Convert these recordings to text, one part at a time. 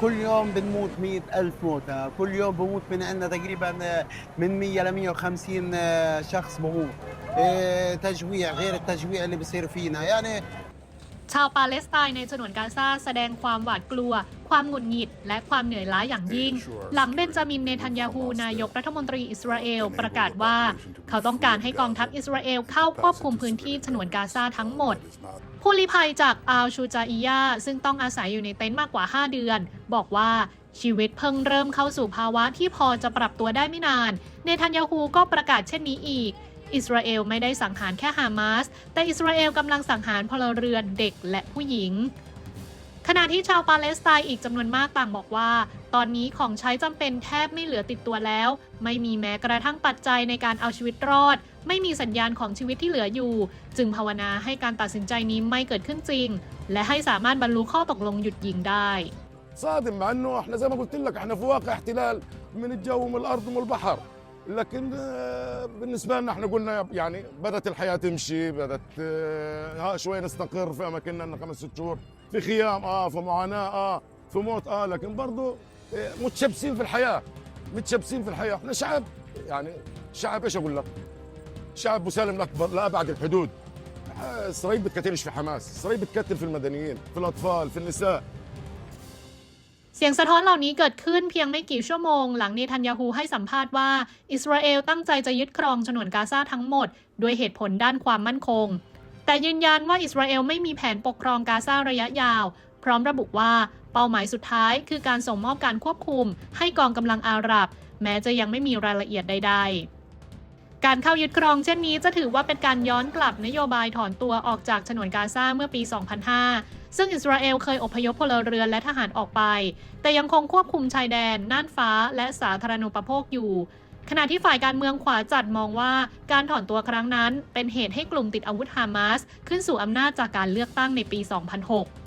كل يوم بنموت مئة ألف موتى كل يوم بموت من عندنا تقريبا آه، من 100 ل 150 آه، شخص بموت. إيه، تجويع غير التجويع اللي بصير فينا. يعني ชาวปาเลสไตน์ในฉนวนกาซาแสดงความหวาดกลัว ความหงุดหงิด และความเหนื่อยล้าอย่างยิ่ง หลังเบนจามินเนทันยาฮูนายกรัฐมนตรีอิสราเอลประกาศว่า เขาต้องการให้กองทัพอิสราเอลเข้าควบคุมพื้นที่ฉนวนกาซาทั้งหมด ผู้ลี้ภัยจากอัลชูจาอียาซึ่งต้องอาศัยอยู่ในเต็นท์มากกว่า 5 เดือน บอกว่าชีวิตเพิ่งเริ่มเข้าสู่ภาวะที่พอจะปรับตัวได้ไม่นาน เนทันยาฮูก็ประกาศเช่นนี้อีก อิสราเอลไม่ได้สังหารแค่ฮามาส แต่อิสราเอลกำลังสังหารพลเรือนเด็กและผู้หญิง ขณะที่ชาวปาเลสไตน์อีกจำนวนมากต่างบอกว่า ตอนนี้ของใช้จำเป็นแทบไม่เหลือติดตัวแล้ว ไม่มีแม้กระทั่งปัจจัยในการเอาชีวิตรอด ไม่มีสัญญาณของชีวิตที่เหลืออยู่ จึงภาวนาให้การตัดสินใจนี้ไม่เกิดขึ้นจริง และให้สามารถบรรลุข้อตกลงหยุดยิงได้ صادم مع انه احنا زي ما قلت لك احنا في واقع احتلال من الجو ومن الارض ومن البحر لكن آه، بالنسبة لنا إحنا قلنا يعني بدأت الحياة تمشي بدأت آه، ها شوي نستقر في أماكننا لنا خمس ست شهور في خيام آه في معاناة آه في موت آه لكن برضه آه، متشبسين في الحياة متشبسين في الحياة. إحنا شعب يعني شعب إيش أقول لك؟ شعب مسالم الأكبر لابعد الحدود. اسرائيل بتكتلش في حماس اسرائيل بتكتل في المدنيين في الأطفال في النساء. เสียงสะท้อนเหล่านี้เกิดขึ้นเพียงไม่กี่ชั่วโมง หลังเนทันยาฮูให้สัมภาษณ์ว่า อิสราเอลตั้งใจจะยึดครองฉนวนกาซาทั้งหมด ด้วยเหตุผลด้านความมั่นคง แต่ยืนยันว่าอิสราเอลไม่มีแผนปกครองกาซาระยะยาว พร้อมระบุว่าเป้าหมายสุดท้าย คือการส่งมอบการควบคุม ให้กองกำลังอาหรับ แม้จะยังไม่มีรายละเอียดใด ๆ การเข้ายึดครองเช่นนี้จะถือว่าเป็นการย้อนกลับนโยบายถอนตัวออกจากฉนวนกาซาเมื่อปี 2005 ซึ่งอิสราเอลเคยอพยพพลเรือนและทหารออกไป แต่ยังคงควบคุมชายแดน น่านฟ้า และสาธารณูปโภคอยู่ ขณะที่ฝ่ายการเมืองขวาจัดมองว่าการถอนตัวครั้งนั้น เป็นเหตุให้กลุ่มติดอาวุธฮามาสขึ้นสู่อำนาจจากการเลือกตั้งในปี 2006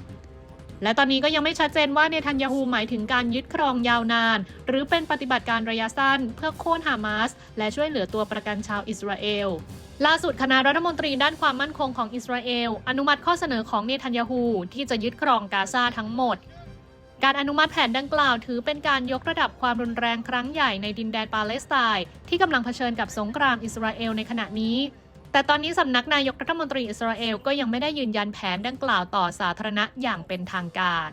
และตอนนี้ก็ยังไม่ชัดเจนว่าเนทันยาฮูหมายถึงการยึดครองยาวนาน หรือเป็นปฏิบัติการระยะสั้น เพื่อโค่นฮามาส และช่วยเหลือตัวประกันชาวอิสราเอลล่าสุดคณะรัฐมนตรีด้านความมั่นคงของอิสราเอล อนุมัติข้อเสนอของเนทันยาฮูที่จะยึดครองกาซาทั้งหมด การอนุมัติแผนดังกล่าวถือเป็นการยกระดับความรุนแรงครั้งใหญ่ในดินแดนปาเลสไตน์ที่กำลังเผชิญกับสงครามอิสราเอลในขณะนี้ แต่ตอนนี้สำนักนายกรัฐมนตรีอิสราเอลก็ยังไม่ได้ยืนยันแผนดังกล่าวต่อสาธารณะอย่างเป็นทางการ